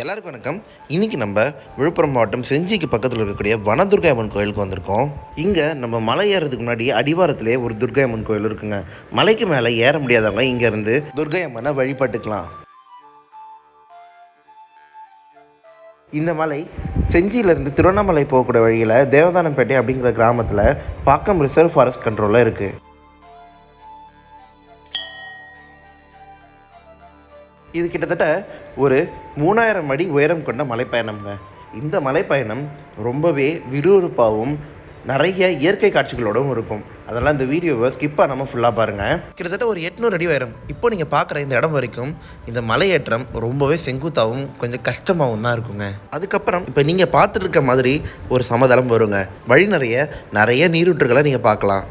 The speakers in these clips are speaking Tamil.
எல்லாருக்கும் வணக்கம். இன்னைக்கு நம்ம விழுப்புரம் மாவட்டம் செஞ்சிக்கு பக்கத்தில் இருக்கக்கூடிய வனதுர்கா அம்மன் கோயிலுக்கு வந்திருக்கோம். இங்கே நம்ம மலை ஏறதுக்கு முன்னாடி அடிவாரத்திலே ஒரு துர்கை அம்மன் கோயில் இருக்குங்க. மலைக்கு மேலே ஏற முடியாதவங்க இங்கேருந்து துர்கை அம்மனை வழிபட்டுக்கலாம். இந்த மலை செஞ்சியிலேருந்து திருவண்ணாமலை போகக்கூடிய வழியில் தேவதானம்பேட்டை அப்படிங்கிற கிராமத்தில் பாக்கம் ரிசர்வ் ஃபாரஸ்ட் கண்ட்ரோலில் இருக்குது இது கிட்டத்தட்ட ஒரு மூணாயிரம் அடி உயரம் கொண்ட மலைப்பயணம்ங்க. இந்த மலைப்பயணம் ரொம்பவே விறுவிறுப்பாகவும் நிறைய இயற்கை காட்சிகளோடும் இருக்கும். அதெல்லாம் இந்த வீடியோவை ஸ்கிப் பண்ணாமல் ஃபுல்லாக பாருங்கள் கிட்டத்தட்ட ஒரு எட்நூறு அடி உயரம். இப்போ நீங்கள் பார்க்குற இந்த இடம் வரைக்கும் இந்த மலையேற்றம் ரொம்பவே செங்குத்தாகவும் கொஞ்சம் கஷ்டமாகவும் தான் இருக்குங்க. அதுக்கப்புறம் இப்போ நீங்கள் பார்த்துட்டு இருக்க மாதிரி ஒரு சமதளம் வருங்க. வழி நிறைய நிறைய நீரூற்றுகளை நீங்கள் பார்க்கலாம்.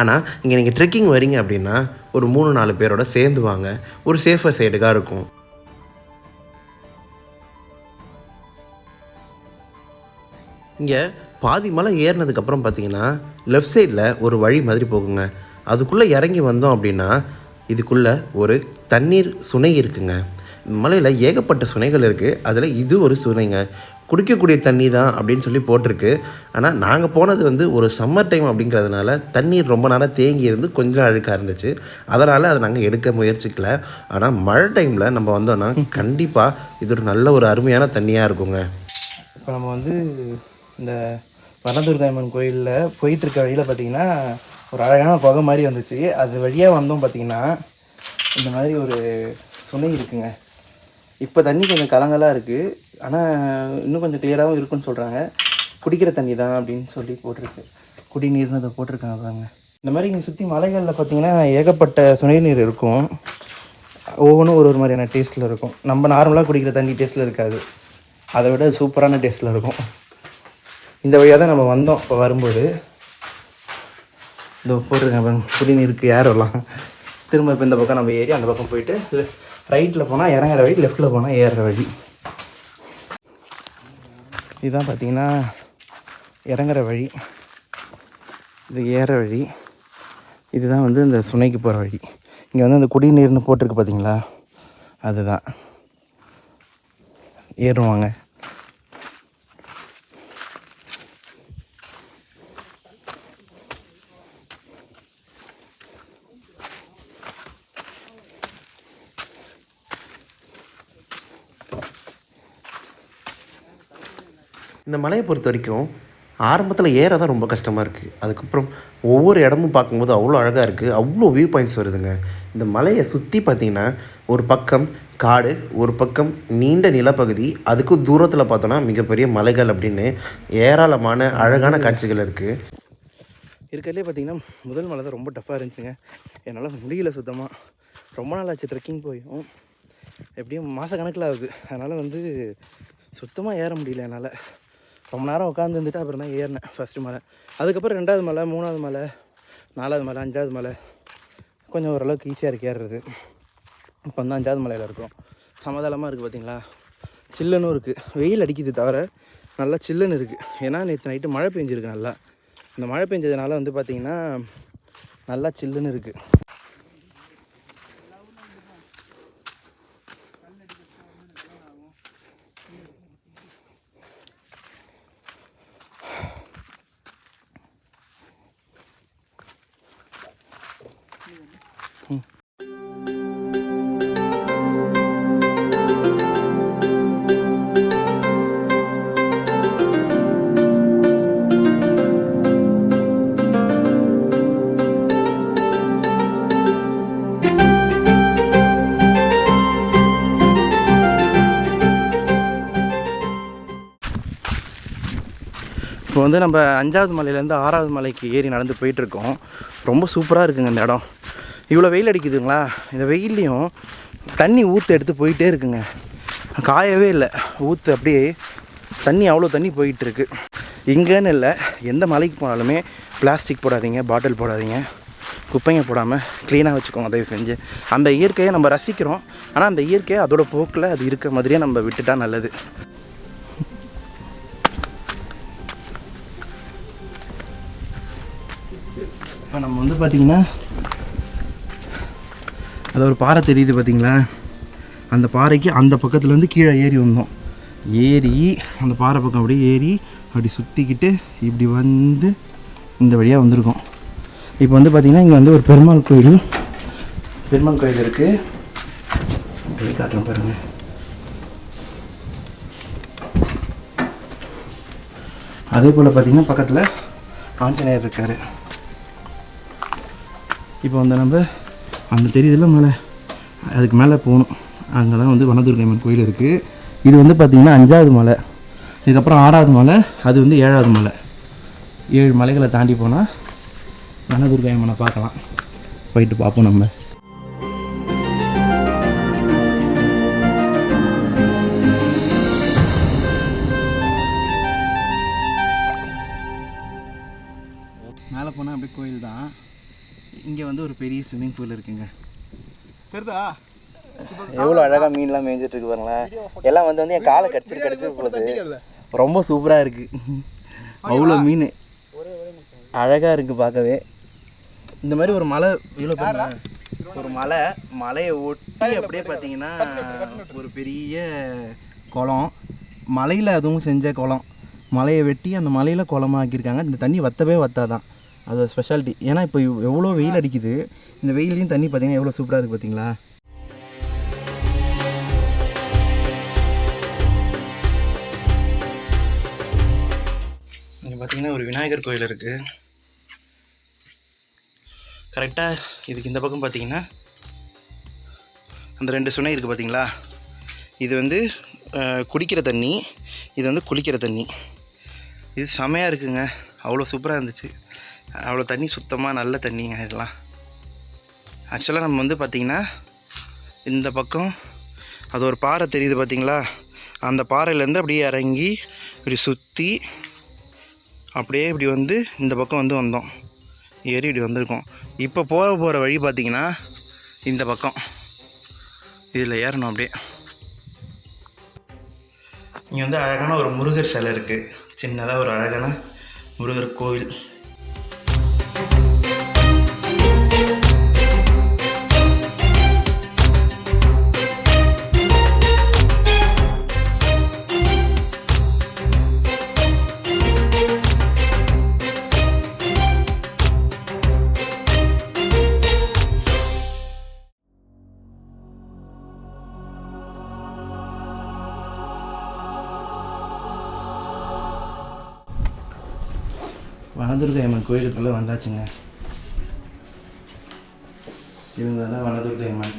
ஆனால் இங்கே நீங்கள் ட்ரெக்கிங் வரீங்க அப்படின்னா ஒரு மூணு நாலு பேரோட சேர்ந்து வாங்க. ஒரு சேஃபர் சைடுக்காக இருக்கும். இங்கே பாதி மலை ஏறினதுக்கப்புறம் பார்த்தீங்கன்னா லெஃப்ட் சைடில் ஒரு வழி மாதிரி போகுங்க. அதுக்குள்ளே இறங்கி வந்தோம் அப்படின்னா இதுக்குள்ளே ஒரு தண்ணீர் சுனை இருக்குங்க. மலையில் ஏகப்பட்ட சுனைகள் இருக்குது அதில் இது ஒரு சுனைங்க. குடிக்கக்கூடிய தண்ணி தான் அப்படின்னு சொல்லி போட்டிருக்கு. ஆனால் நாங்கள் போனது வந்து ஒரு சம்மர் டைம் அப்படிங்கிறதுனால தண்ணீர் ரொம்ப நேரம் தேங்கி இருந்து கொஞ்சம் அழுக்காக இருந்துச்சு. அதனால் அதை நாங்கள் எடுக்க முயற்சிக்கல. ஆனால் மழை டைமில் நம்ம வந்தோன்னா கண்டிப்பாக இது ஒரு நல்ல ஒரு அருமையான தண்ணியாக இருக்குங்க. இப்போ நம்ம வந்து இந்த வரதுர்காயம்மன் கோயிலில் போயிட்டுருக்க வழியில் பார்த்தீங்கன்னா ஒரு அழகான புகை மாதிரி வந்துச்சு. அது வழியாக வந்தோம் பார்த்தீங்கன்னா இந்த மாதிரி ஒரு சுனை இருக்குங்க. இப்போ தண்ணி கொஞ்சம் கலங்கலாக இருக்குது ஆனால் இன்னும் கொஞ்சம் கிளியராகவும் இருக்குன்னு சொல்கிறாங்க குடிக்கிற தண்ணி தான் அப்படின்னு சொல்லி போட்டிருக்கு. குடிநீர்னு அதை போட்டிருக்காங்க பாருங்க. இந்த மாதிரி இங்கே சுற்றி மலைகளில் பார்த்தீங்கன்னா ஏகப்பட்ட சுனை நீர் இருக்கும். ஒவ்வொன்றும் ஒரு ஒரு மாதிரியான டேஸ்ட்டில் இருக்கும். நம்ம நார்மலாக குடிக்கிற தண்ணி டேஸ்ட்டில் இருக்காது. அதை விட சூப்பரான டேஸ்ட்டில் இருக்கும். இந்த வழியாக தான் நம்ம வந்தோம். இப்போ வரும்போது இந்த போட்டிருக்கேன் பாருங்க, குடிநீருக்கு ஏறலாம் திரும்ப இப்போ இந்த பக்கம் நம்ம ஏறி அந்த பக்கம் போயிட்டு ரைட்டில் போனால் இறங்குற வழி லெஃப்ட்டில் போனால் ஏறுற வழி. இதுதான் பார்த்தீங்கன்னா இறங்குற வழி. இது ஏற வழி. இதுதான் வந்து இந்த சுனைக்கு போகிற வழி. இங்கே வந்து அந்த குடிநீர்னு போட்டிருக்கு பார்த்தீங்களா அதுதான். ஏறுவாங்க இந்த மலையை பொறுத்த வரைக்கும் ஆரம்பத்தில் ஏற தான் ரொம்ப கஷ்டமாக இருக்குது அதுக்கப்புறம் ஒவ்வொரு இடமும் பார்க்கும்போது அவ்வளோ அழகாக இருக்குது அவ்வளோ வியூ பாயிண்ட்ஸ் வருதுங்க. இந்த மலையை சுற்றி பார்த்தீங்கன்னா ஒரு பக்கம் காடு ஒரு பக்கம் நீண்ட நிலப்பகுதி அதுக்கு தூரத்தில் பார்த்தோன்னா மிகப்பெரிய மலைகள் அப்படின்னு ஏராளமான அழகான காட்சிகள் இருக்குது இருக்கிறதுலே பார்த்தீங்கன்னா முதல் மலை தான் ரொம்ப டஃப்பாக இருந்துச்சுங்க. என்னால் முடியல சுத்தமாக ரொம்ப நாள் ஆச்சு ட்ரெக்கிங் போயும். எப்படியும் மாத கணக்கில் ஆகுது. அதனால் வந்து சுத்தமாக ஏற முடியல என்னால். ரொம்ப நேரம் உட்காந்து இருந்துட்டு அப்புறம் தான் ஏறினேன். ஃபஸ்ட்டு மலை. அதுக்கப்புறம் ரெண்டாவது மலை மூணாவது மலை நாலாவது மலை அஞ்சாவது மலை. கொஞ்சம் ஓரளவுக்கு ஈஸியாக இருக்கு ஏறுறது. இப்போ வந்து அஞ்சாவது மலையில் இருக்கும். சமதளமாக இருக்குது பார்த்தீங்களா சில்லுன்னு இருக்குது வெயில் அடிக்குது தவிர நல்லா சில்லுன்னு இருக்குது ஏன்னா நேற்று நைட்டு மழை பெஞ்சிருக்கு நல்லா. இந்த மழை பெஞ்சதுனால வந்து பார்த்திங்கன்னா நல்லா சில்லுன்னு இருக்குது இப்போ வந்து நம்ம அஞ்சாவது மலையிலேருந்து ஆறாவது மலைக்கு ஏறி நடந்து போயிட்டுருக்கோம். ரொம்ப சூப்பராக இருக்குங்க இந்த இடம். இவ்வளோ வெயில் அடிக்குதுங்களா? இந்த வெயில்லையும் தண்ணி ஊற்று எடுத்து போயிட்டே இருக்குங்க. காயவே இல்லை. ஊற்று அப்படியே தண்ணி அவ்வளோ தண்ணி போயிட்டுருக்கு. இங்கேன்னு இல்லை. எந்த மலைக்கு போனாலுமே பிளாஸ்டிக் போடாதீங்க பாட்டில் போடாதீங்க. குப்பைங்க போடாமல் க்ளீனாக வச்சுக்கோங்க தயவு செஞ்சு. அந்த இயற்கையை நம்ம ரசிக்கிறோம். ஆனால் அந்த இயற்கையை அதோட போக்கில் அது இருக்க மாதிரியே நம்ம விட்டுட்டா நல்லது. நம்ம வந்து பார்த்திங்கன்னா அது ஒரு பாறை தெரியுது பார்த்தீங்களா? அந்த பாறைக்கு அந்த பக்கத்துலேருந்து கீழே ஏறி வந்தோம். ஏறி அந்த பாறை பக்கம் அப்படியே ஏறி அப்படி சுற்றிக்கிட்டு இப்படி வந்து இந்த வழியாக வந்திருக்கோம். இப்போ வந்து பார்த்திங்கன்னா இங்கே வந்து ஒரு பெருமாள் கோயில் பெருமாள் கோயில் இருக்குது அப்படியே காட்டுறேன் பாருங்கள் அதே போல் பார்த்திங்கன்னா பக்கத்தில் ஆஞ்சநேயர் இருக்கார். இப்போ வந்து நம்ம அந்த தெரியுதுல மேலே? அதுக்கு மேலே போகணும். அங்கே தான் வந்து வனதுர்கை அம்மன் கோயில் இருக்குது இது வந்து பார்த்திங்கன்னா அஞ்சாவது மலை. இதுக்கப்புறம் ஆறாவது மலை அது வந்து ஏழாவது மலை. ஏழு மலைகளை தாண்டி போனால் வனதுர்கை அம்மனை பார்க்கலாம். போயிட்டு பார்ப்போம் நம்ம. மேலே போனால் அப்படியே கோயில் தான் இங்கே வந்து ஒரு பெரிய ஸ்விம்மிங் பூல் இருக்குங்க. தெரியுதா எவ்வளோ அழகாக மீன்லாம் மேய்ஞ்சிட்டு இருக்கு பாருங்களேன். எல்லாம் வந்து வந்து என் காலை கடிச்சிட்டு கடிச்சிட்டு போகுது. ரொம்ப சூப்பராக இருக்குது அவ்வளோ மீன். அழகாக இருக்குது பார்க்கவே. இந்த மாதிரி ஒரு மலை இவ்வளோ பாருங்க. ஒரு மலை மலையை ஒட்டி அப்படியே பார்த்தீங்கன்னா ஒரு பெரிய குளம். மலையில் அதுவும் செஞ்ச குளம். மலையை வெட்டி அந்த மலையில் குளமா ஆக்கியிருக்காங்க இந்த தண்ணி வத்தவே வத்தாதான். அது ஸ்பெஷாலிட்டி ஏன்னா இப்போ எவ்வளோ வெயில் அடிக்குது இந்த வெயிலையும் தண்ணி பார்த்தீங்கன்னா எவ்வளோ சூப்பராக இருக்குது பார்த்தீங்களா இங்கே பார்த்தீங்கன்னா ஒரு விநாயகர் கோயில் இருக்குது கரெக்டாக இதுக்கு இந்த பக்கம் பார்த்தீங்கன்னா அந்த ரெண்டு சுனை இருக்குது பார்த்தீங்களா இது வந்து குடிக்கிற தண்ணி இது வந்து குளிக்கிற தண்ணி. இது செமையாக இருக்குங்க. அவ்வளோ சூப்பராக இருந்துச்சு. அவ்வளோ தண்ணி சுத்தமாக நல்ல தண்ணிங்க இதெல்லாம். ஆக்சுவலாக நம்ம வந்து பார்த்திங்கன்னா இந்த பக்கம் அது ஒரு பாறை தெரியுது பார்த்திங்களா? அந்த பாறையிலேருந்து அப்படியே இறங்கி இப்படி சுற்றி அப்படியே இப்படி வந்து இந்த பக்கம் வந்து வந்தோம். ஏறி இப்படி வந்திருக்கோம். இப்போ போக போகிற வழி பார்த்தீங்கன்னா இந்த பக்கம். இதில் ஏறணும் அப்படியே. இங்கே வந்து அழகான ஒரு முருகர் சிலை இருக்குது. சின்னதாக ஒரு அழகான முருகர் கோவில். கோயிலுக்குள்ளே வந்தாச்சுங்க. இவங்க தான் வனதுர்கை அம்மன்.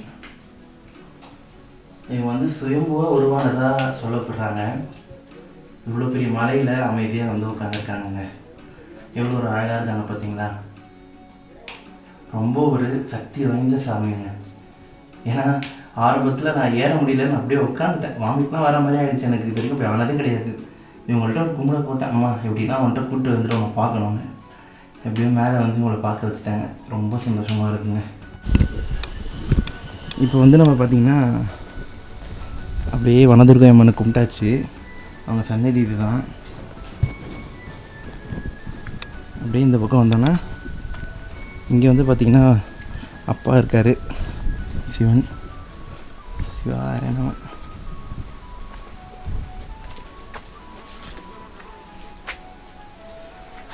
இவங்க வந்து சுயம்புவாக உருவானதாக சொல்லப்படுறாங்க. இவ்வளோ பெரிய மலையில் அமைதியாக வந்து உட்காந்துருக்காங்கங்க எவ்வளோ ஒரு அழகாக இருக்காங்க பார்த்தீங்களா? ரொம்ப ஒரு சக்தி வாய்ந்த சாமிங்க. ஏன்னா ஆரம்பத்தில் நான் ஏற முடியலன்னு அப்படியே உட்காந்துட்டேன் வாமிட்லாம் வர மாதிரி ஆகிடுச்சு எனக்கு. இது வரைக்கும் போய் ஆனதே கிடையாது. இவங்கள்ட்ட ஒரு கும்பிட போட்டேன். அம்மா எப்படின்னா அவன்கிட்ட கூப்பிட்டு வந்துட்டு அவங்க பார்க்கணுன்னு எப்படியும் மேலே வந்து உங்களை பார்க்க வச்சுட்டாங்க. ரொம்ப சந்தோஷமாக இருக்குங்க. இப்போ வந்து நம்ம பார்த்திங்கன்னா அப்படியே வனதுர்கை அம்மனை கும்பிட்டாச்சு. அவங்க சன்னதி இதுதான். அப்படியே இந்த பக்கம் வந்தோன்னா இங்கே வந்து பார்த்திங்கன்னா அப்பா இருக்கார். சிவன். சிவாயணம்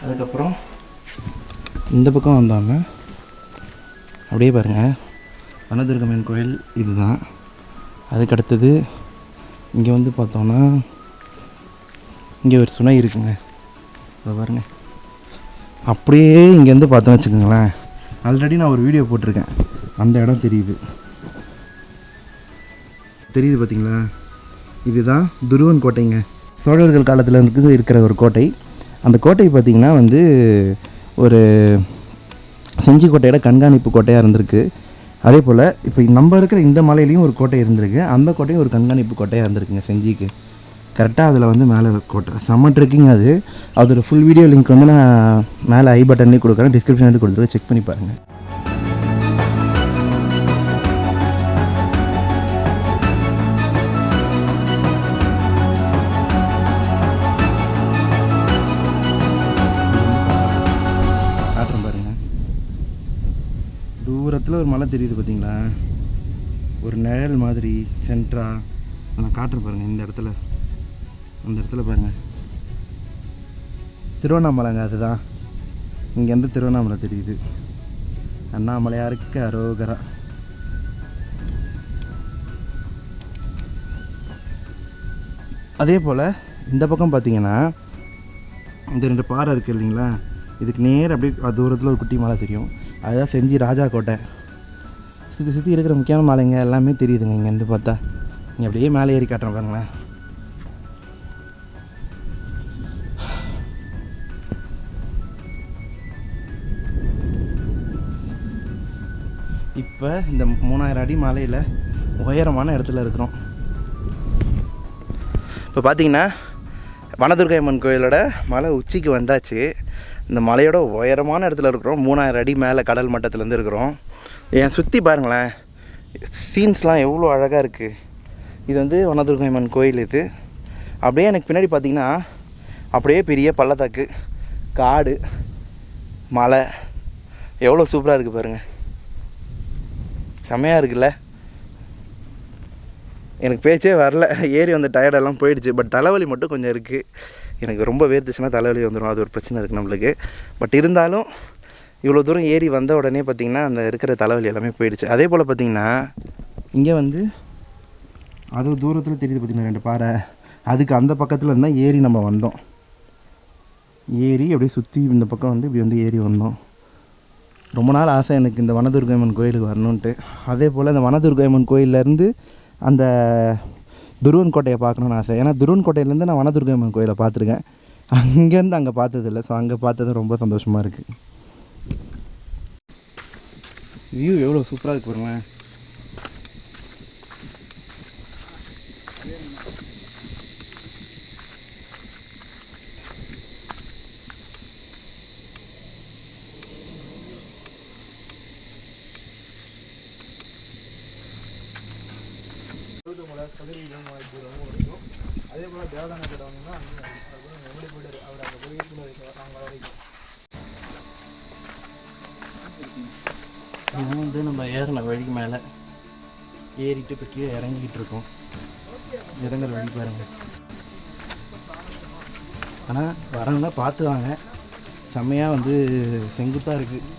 அதுக்கப்புறம் இந்த பக்கம் வந்தாங்க. அப்படியே பாருங்கள் வனதுர்கம்மன் கோயில் இதுதான். அதுக்கு அடுத்தது இங்கே வந்து பார்த்தோன்னா இங்கே ஒரு சுனை இருக்குங்க. அதை பாருங்கள் அப்படியே இங்கேருந்து பார்த்தோன்னு வச்சுக்கோங்களேன். ஆல்ரெடி நான் ஒரு வீடியோ போட்டிருக்கேன். அந்த இடம் தெரியுது. தெரியுது பார்த்தீங்களா? இதுதான் துருவன் கோட்டைங்க. சோழர்கள் காலத்தில் இருக்குது இருக்கிற ஒரு கோட்டை. அந்த கோட்டை பார்த்திங்கன்னா வந்து ஒரு செஞ்சி கோட்டையோட கண்காணிப்பு கோட்டையாக இருந்திருக்கு. அதே போல் இப்போ நம்ம இருக்கிற இந்த மலையிலையும் ஒரு கோட்டை இருந்திருக்கு. அந்த கோட்டையும் ஒரு கண்காணிப்பு கோட்டையாக இருந்திருக்குங்க செஞ்சிக்கு. கரெக்டாக அதில் வந்து மேலே கோட்டை. செம்ம ட்ரெக்கிங் அது. அதோட ஃபுல் வீடியோ லிங்க் வந்து நான் மேலே ஐ பட்டன்லேயும் கொடுக்குறேன். டிஸ்கிரிப்ஷன்லேயும் கொடுத்துருக்கேன் செக் பண்ணி பாருங்கள் பக்கத்தில் ஒரு மலை தெரியுது பார்த்தீங்களா? ஒரு நிழல் மாதிரி சென்ட்ரா நான் காட்டுறேன் பாருங்கள் இந்த இடத்துல. அந்த இடத்துல பாருங்கள் திருவண்ணாமலைங்க அதுதான். இங்கேருந்து திருவண்ணாமலை தெரியுது. அண்ணாமலையாருக்கு அரோகரா. அதே போல் இந்த பக்கம் பார்த்தீங்கன்னா இந்த ரெண்டு பாறை இருக்குது இல்லைங்களா? இதுக்கு நேர் அப்படியே தூரத்தில் ஒரு குட்டி மலை தெரியும். அதுதான் செஞ்சி ராஜா கோட்டை சுற்றி சுற்றி இருக்கிற முக்கியமான மலைங்க எல்லாமே தெரியுதுங்க இங்கேருந்து பார்த்தா. இங்கே அப்படியே மேலே ஏறி காட்டுறேன் பாருங்களேன். இப்போ இந்த மூணாயிரம் அடி மலையில் உயரமான இடத்துல இருக்கிறோம். இப்போ பார்த்தீங்கன்னா வனதுர்கை அம்மன் கோயிலோட மலை உச்சிக்கு வந்தாச்சு. இந்த மலையோட உயரமான இடத்துல இருக்கிறோம். மூணாயிரம் அடி மேலே கடல் மட்டத்துலேருந்து இருக்கிறோம். என் சுற்றி பாருங்களேன். சீன்ஸ்லாம் எவ்வளோ அழகாக இருக்குது இது வந்து வனதுர்கை அம்மன் கோயில் இது. அப்படியே எனக்கு பின்னாடி பார்த்தீங்கன்னா அப்படியே பெரிய பள்ளத்தாக்கு காடு மலை. எவ்வளோ சூப்பராக இருக்குது பாருங்கள் செமையாக இருக்குல்ல? எனக்கு பேச்சே வரல. ஏறி வந்த டயர்டெல்லாம் போயிடுச்சு. பட் தலைவலி மட்டும் கொஞ்சம் இருக்குது எனக்கு ரொம்ப வேர்த்துச்சுன்னா தலைவலி வந்துடும் அது ஒரு பிரச்சனை இருக்குது நம்மளுக்கு. பட் இருந்தாலும் இவ்வளோ தூரம் ஏறி வந்த உடனே பார்த்திங்கன்னா அந்த இருக்கிற தலைவலி எல்லாமே போயிடுச்சு. அதே போல் பார்த்திங்கன்னா இங்கே வந்து அது தூரத்தில் தெரியுது பார்த்திங்கன்னா ரெண்டு பாறை. அதுக்கு அந்த பக்கத்தில் இருந்தால் ஏறி நம்ம வந்தோம். ஏறி அப்படியே சுற்றி இந்த பக்கம் வந்து இப்படி வந்து ஏறி வந்தோம். ரொம்ப நாள் ஆசை எனக்கு இந்த வனதுர்கையம்மன் கோயிலுக்கு வரணுன்ட்டு அதே போல் இந்த வனதுர்கையம்மன் கோயிலேருந்து அந்த துருவன் கோட்டையை பார்க்கணுன்னு ஆசை. ஏன்னா துருவன் கோட்டையிலேருந்து நான் வனதுர்கம்மன் கோயிலை பார்த்துருக்கேன். அங்கேருந்து அங்கே பார்த்ததில்ல. ஸோ அங்கே பார்த்தது ரொம்ப சந்தோஷமாக இருக்குது வியூ எவ்வளோ சூப்பராக இருக்கு பாருங்களேன் அதே போல் தேவதான கிட்ட வந்தீங்கன்னா எப்படி போயிட்டு அவர் அந்த கோயிலுக்குள்ள அவங்க வரைக்கும் இது வந்து நம்ம ஏறின வழிக்கு மேலே ஏறிட்டு இப்போ கீழே இறங்கிக்கிட்டு இருக்கோம். இறங்குற வழி பாருங்க. ஆனால் வரவங்க பார்த்து வாங்க. செம்மையாக வந்து செங்குத்தாக இருக்குது